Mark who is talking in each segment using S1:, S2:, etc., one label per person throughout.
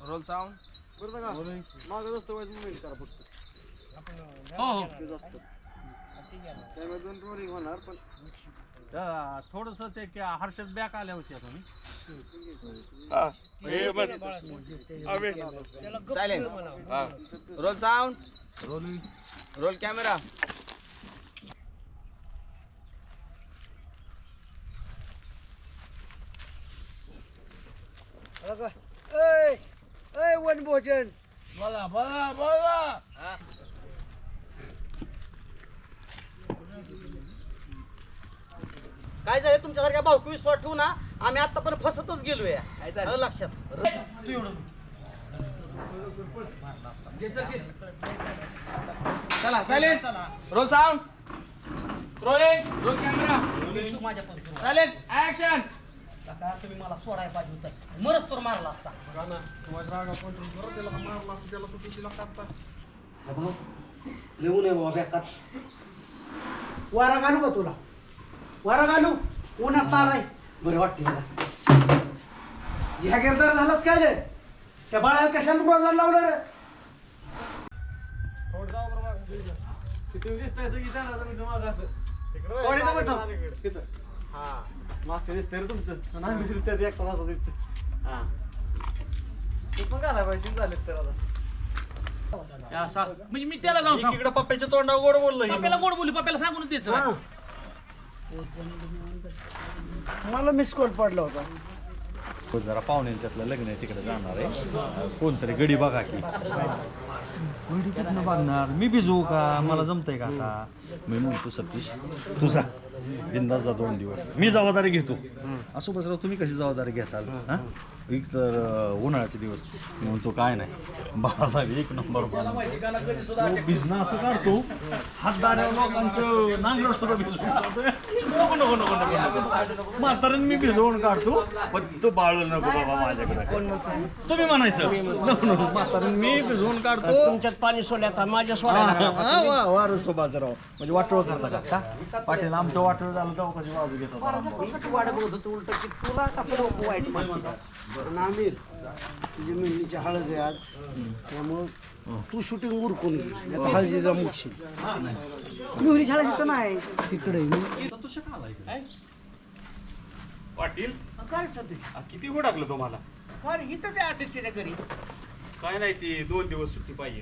S1: Roll sound
S2: मागत असतो wise movement करा फक्त.
S1: हो हो.
S2: रोलिंग होणार पण
S1: थोडस ते की हर्षद बॅक आल्या होत्या तुम्ही.
S3: Silent roll sound
S1: roll
S3: roll camera
S2: one भोजन.
S1: बोला बोला बोला.
S4: काय झालं? तुमच्यासारख्या भावकी विश्वास ठेवू ना आम्ही आता पण फसतच गेलोय. आलं लक्षात.
S3: चला silent roll sound. Rolling roll camera
S4: माझ्या पण
S3: सायलेंट ऍक्शन
S4: तुम्ही मला सोडायला पाहिजे होतं. मरच तर मारला असता. लिहू नये बाबा बेकार. वारा घालू का तुला? वारा घालू? उन्हात आलाय. बरं वाटते मला. जागीरदार झालाच काय रे? त्या बाळाला कशाला रोजाला लावलं रे?
S2: तिथून दिसतंय सगळी सांगा तुमचं माग असं. कोणी तर हा. मागचं दिसतंय रे तुमचं आणि आम्ही त्यात एक तास असं दिसतं हा ते पण घालाय पाहिजे झाले तर आता
S1: म्हणजे मी त्याला जाऊन सांगतो.
S2: इकडे पप्प्याच्या तोंडावर गोड बोललं
S1: पप्याला गोड बोलू पप्याला सांगून द्यायचं
S2: मला मिस कॉल पडला होता
S5: हो जरा पाहुण्यांच्यातलं लग्न आहे तिकडे जाणार आहे अं, कोणतरी गडी बघा की गडी कुठनं बघणार मी भिजवू का मला जमतंय का आता मी म्हणतो सतीश तुझा बिंदास जा दोन दिवस मी जबाबदारी घेतो. असो बसराव तुम्ही कशी जबाबदारी घ्याल? हा? एक तर उन्हाळ्याचे दिवस. मी म्हणतो काय नाही. बाळासाहेब एक नंबर भिजणं असं काढतो हातदाऱ्या लोकांचं नांगर सुद्धा. नको नको नको नको म्हाताऱ्याने मी भिजवून काढतो. पण तो बाळ नको बाबा माझ्याकडे. तुम्ही म्हणायचं. नको नको म्हाताऱ्याने मी भिजवून काढतो.
S4: तुमच्यात पाणी सोडल्याचा माझ्या
S5: हा, वा वा रे सुभाषराव म्हणजे वाटोळ करता का? का? पाटील आमचं वाटोळ झालं तेव्हा कशी बाजू
S4: होतो उलट की तुला कसं वाईट म्हणतात?
S2: आणि आमिर. तुझी मेहंदीची हळद आहे आज. त्यामुळं तू शूटिंग उरकून घे. आता हळदीला मुक्षी
S4: मिहुरी झाला तिथं नाही.
S2: तिकडे मी
S5: पाटील?
S4: काय सध्या
S5: आ, किती हो टाकलं तुम्हाला?
S4: काय इथंच आहे अध्यक्षाच्या घरी.
S5: काय नाही ती दोन दिवस सुट्टी पाहिजे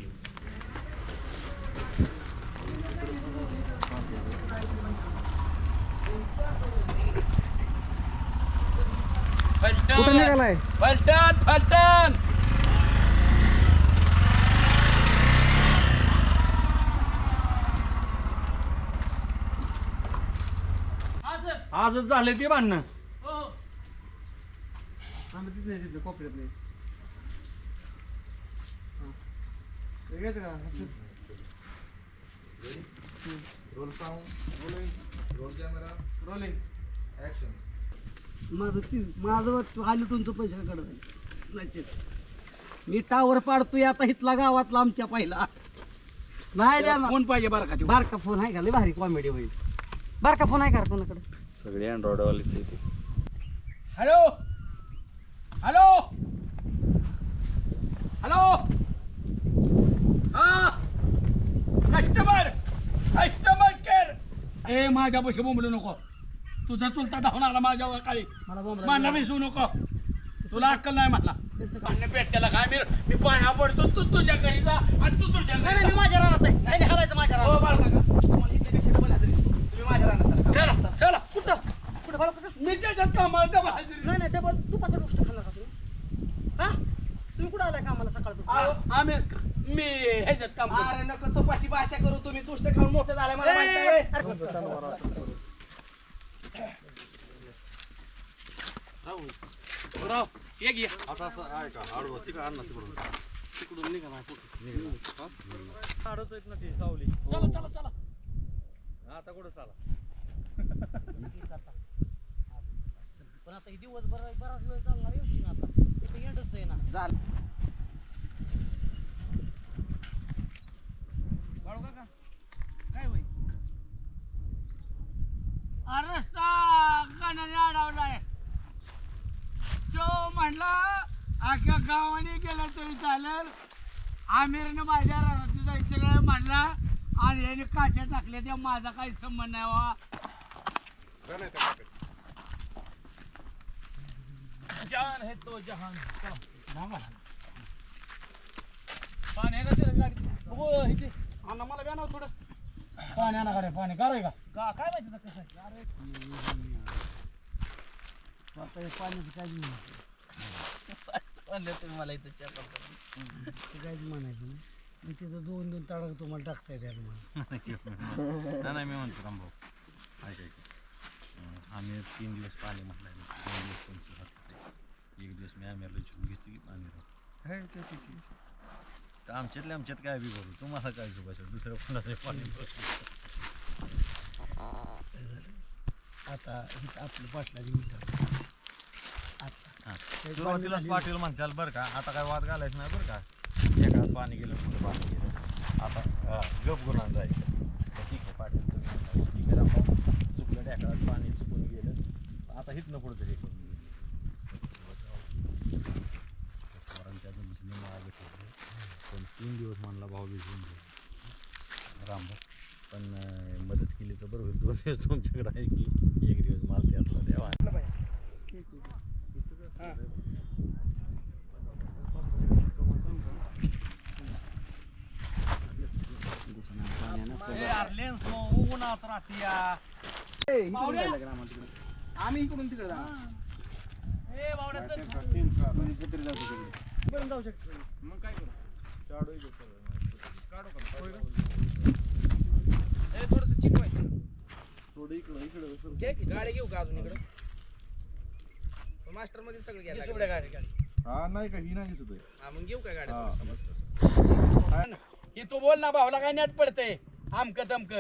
S2: कुठे निघालाय?
S3: फलटण फलटण.
S5: आजच झाले ते भांडणं.
S2: तिथे तिथे कोपऱ्यात नाही. घ्यायचं का?
S4: माझं ती माझं आलं तुमचं पैसे कडे मी टावर पाडतोय आता इथला गावातला आमच्या पहिला. नाही द्या
S1: फोन पाहिजे बरं का
S4: बारका फोन आहे का? लय भारी कॉमेडी होईल. बारका फोन आहे का रे कोणाकडे?
S5: सगळे अँड्रॉइडवालीच आहे ते.
S1: हॅलो हॅलो हॅलो हा? कस्टमर कस्टमर केअर ए माझ्या पैसे बोंबलू नको. तुझा चुलता धावून आला माझ्या काळी.
S4: मला
S1: विसू नको. तुला अक्कल नाही मला भांडण पेटत्याला काय? मी मी पाया पडतो. तू तुझ्या घरी जा आणि तू तुझ्या
S4: नाही
S1: घरी
S4: नाही, मी माझ्या राहणार नाही नाही हालायचं माझ्या
S3: हो
S4: राहणार
S3: बाळ काका. तुम्हाला इथे कशी डबल हजेरी देतो. तुम्ही माझ्या रानात चला.
S1: चला
S4: कुठं? कुठं? बाळा
S1: मी त्याच्यात कामाला हजेरी.
S4: नाही नाही डबल. तू कसं गोष्ट खाल्ला का तुम्ही? हा? तुम्ही कुठं आलाय का आम्हाला सकाळपासून
S1: आम्ही मी ह्याच्यात काम करतो.
S3: अरे नको तोपाची भाषा करू तुम्ही. तुष्ट खाऊन मोठं झालंय मला माहीत
S4: राहू
S1: राव ये घे
S5: असं असं आहे. का आडवं तिकडं आण ना तिकडून
S1: तिकडून निघा ना
S5: आडवच आहेत ना ती सावली
S1: चला चला चला
S5: आता कुठं चला
S6: पण आता हे दिवसभर बराच वेळ चालणार येऊ ना आता इथे एंडच आहे ना
S3: झालं काका काय होईल
S1: अरे गाण्याने अडवलाय तो म्हणला अख्ख्या गावाने गेला तरी चालेल. आमिरने माझ्या रानात जायचं काय म्हणला आणि याने काठ्या टाकल्या त्या माझा काही संबंध नाही वा जान है तो जहान. पाणी आहे का तिला? हो, इथे.
S3: अण्णा मला थोडं.
S1: पाणी आणा गाड्या पाणी? काय का? का काय माहिती कसं आहे? अरे
S4: आता हे पाण्याचं काय म्हणायचं
S6: चालले तुम्ही मला इथं चहा करता.
S4: ते काहीच म्हणायचं नाही. मी तिथं दोन दोन तडाख तुम्हाला टाकता येतात मला
S5: नाही नाही मी म्हणतो रामभाऊ ऐक ऐक. अं, आम्ही तीन दिवस पाणी म्हटलंय दोन दिवस तुमचं हातात आहे. एक दिवस मी आम्हाला विचारून घेतो की पाणी राहू तर आमच्यातले आमच्यात काय बी करू तुम्हाला काय चुकायचं? दुसरं कोणाचं पाणी
S4: आता इथं आपलं पाटलाची मीटर आता
S5: सुरुवातीलाच पाटील म्हणताल बरं का आता काय वाद घालायचं नाही बरं का. एकात पाणी गेलं कुठं पाणी गेलं. आता हा, गप गुन्हा जायचं. ठीक आहे पाटील तुम्ही ठीक आहे रामभाऊ चुकलं ढेकळात पाणी चुकून गेलं. आता हिथनं पुढं तरी करून पोरांच्या जमिनीने मागे ठेवले पण तीन दिवस म्हणला भाऊ भिजून गेला. रामभाऊ पण मदत केली तर बरोबर दोन दिवस तुमच्याकडे आहे की एक दिवस माल त्यातला द्यावा.
S3: आम्ही इकडून तिकडे जाऊ शकतो मग काय करू थोडस थोडं इकडं. इकडं गाडी घेऊ का अजून इकडं? मास्टरमध्ये सगळं घ्या सोड्या गाडी
S2: हा नाही का? ही नाही दिसत आहे.
S3: हा मग घेऊ काय गाडी?
S2: हा.
S1: हे. तू बोल ना भाऊला काय नेट पडते आमक तमक.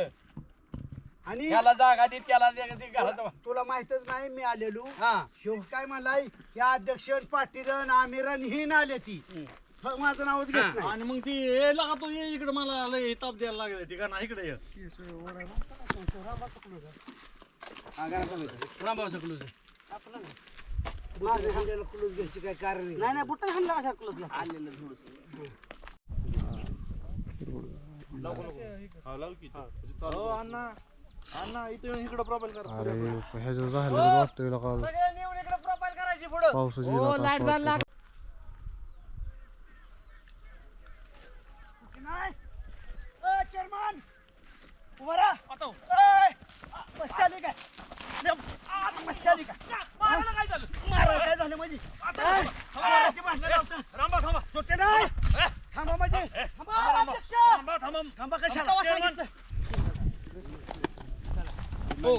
S4: आणि
S1: त्याला जागा दे त्याला जागा दे घरात
S4: तुला माहितच नाही मी आलेलो.
S1: हा.
S4: शेव काय म्हणलाय या अध्यक्ष पाटील आमिरन ही आले ती. माझं नावच घेत नाही.
S5: आणि मग ती ये लागा तू ये इकडे मला लय ताप द्यायला लागले ती का ना इकडे ये.
S1: रामभाऊ सकलूच
S4: हांड्याला कुलूस घ्यायची काय कारण नाही
S6: नाही नाही बुट्टा हाणला कशा क्लोज
S3: आलेलं थोडस.
S6: सगळे निवड इकडे प्रोफाईल करायची पुढं
S3: लाइट झाला
S4: चेअरमन उभा राहा
S1: आता
S4: ए, मस्ती आली काय आ, मस्ती आली काय
S1: मारायला काय झालं
S4: मारा काय झालं म्हणजे ए, मारायची भांडणं लावता.
S1: रामभाऊ थांबा
S4: नाही म्हणजे
S1: थांबा थांबा
S4: थांबा कशाला
S1: चेअरमन.
S3: हो